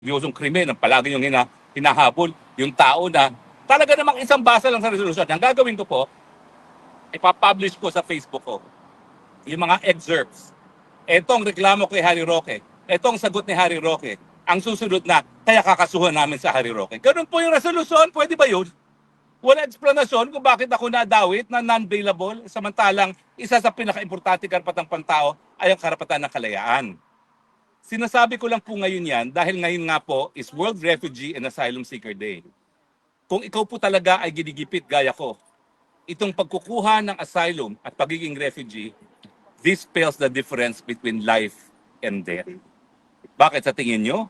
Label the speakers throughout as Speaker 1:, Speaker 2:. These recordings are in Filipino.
Speaker 1: seryosong krimen ang palagi yung hina, hinahabol yung tao na talaga namang isang basa lang sa resolusyon. Ang gagawin ko po, ipapublish ko sa Facebook ko yung mga excerpts. Etong reklamo kay Harry Roque. Etong sagot ni Harry Roque. Ang susunod na, kaya kakasuhan namin sa Harry Roque. Ganun po yung resolusyon. Pwede ba yun? Wala explanation kung bakit ako nadawit na non-bailable samantalang isa sa pinaka-importante karapatang pantao ay ang karapatan ng kalayaan. Sinasabi ko lang po ngayon yan dahil ngayon nga po is World Refugee and Asylum Seeker Day. Kung ikaw po talaga ay ginigipit gaya ko, itong pagkukuha ng asylum at pagiging refugee, this spells the difference between life and death. Bakit sa tingin nyo?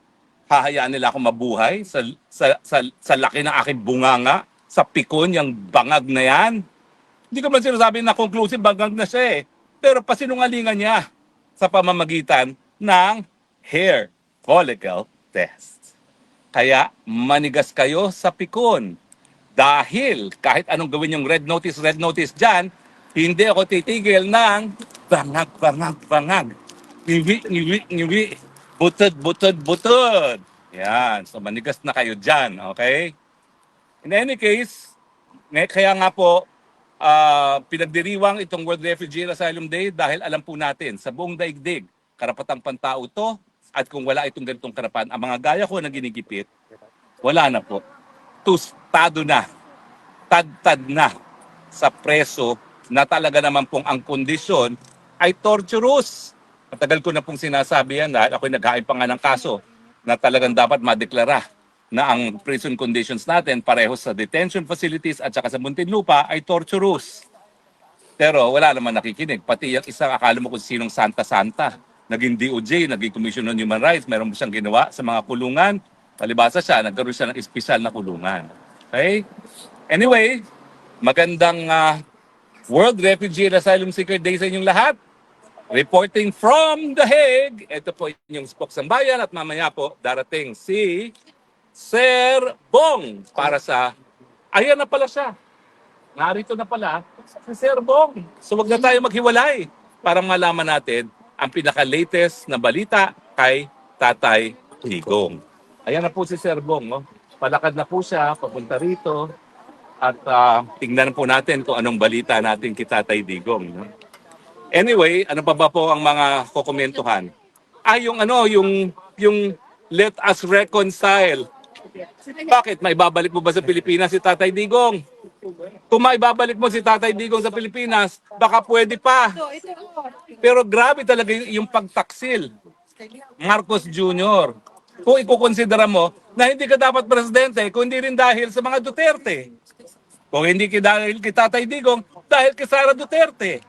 Speaker 1: Hahayaan nila ako mabuhay sa, sa, sa, sa laki ng aking bunganga, sa pikon, yung bangag na yan? Hindi ko man sinasabi na conclusive bangag na siya eh. Pero pasinungalingan niya sa pamamagitan ng hair follicle test. Kaya manigas kayo sa pikon. Dahil kahit anong gawin yung red notice, red notice dyan, hindi ako titigil ng bangag, bangag, bangag. Ngiwi, ngiwi, ngiwi. Butod, butod, butod. Yan. So manigas na kayo dyan, okay? In any case, kaya nga po, ah, pinagdiriwang itong World Refugee Asylum Day dahil alam po natin, sa buong daigdig, karapatang pantao to, at kung wala itong ganitong karapan, ang mga gaya ko na ginigipit, wala na po. Tustado na, tad-tad na sa preso na talaga naman pong ang kondisyon ay torturous. Matagal ko na pong sinasabi yan dahil ako'y naghain pa nga ng kaso na talagang dapat madeklara na ang prison conditions natin pareho sa detention facilities at saka sa Muntinlupa ay torturous. Pero wala naman nakikinig. Pati yung isang akala mo kung sinong santa-santa. Naging DOJ, naging Commission on Human Rights, meron siyang ginawa sa mga kulungan. Palibasa siya, nagkaroon siya ng espesyal na kulungan. Okay? Anyway, magandang ah, World Refugee and Asylum Seeker Day sa inyong lahat. Reporting from The Hague, ito po inyong spokesman at mamaya po darating si Sir Bong para sa... Ayan na pala siya. Narito na pala si Sir Bong. So wag na tayo maghiwalay para malaman natin ang pinaka-latest na balita kay Tatay Digong. Ayan na po si Sir Bong. No? Palakad na po siya, papunta rito. At ah, tingnan po natin kung anong balita natin kay Tatay Digong. No? Anyway, ano pa ba po ang mga kokomentuhan? Ah, yung ano, yung, yung let us reconcile. Bakit? May babalik mo ba sa Pilipinas si Tatay Digong? Kung maibabalik mo si Tatay Digong sa Pilipinas, baka pwede pa. Pero grabe talaga yung, pagtaksil. Marcos Jr. Kung ikukonsidera mo na hindi ka dapat presidente, kung hindi rin dahil sa mga Duterte. Kung hindi ki dahil kay Tatay Digong, dahil kay Sara Duterte.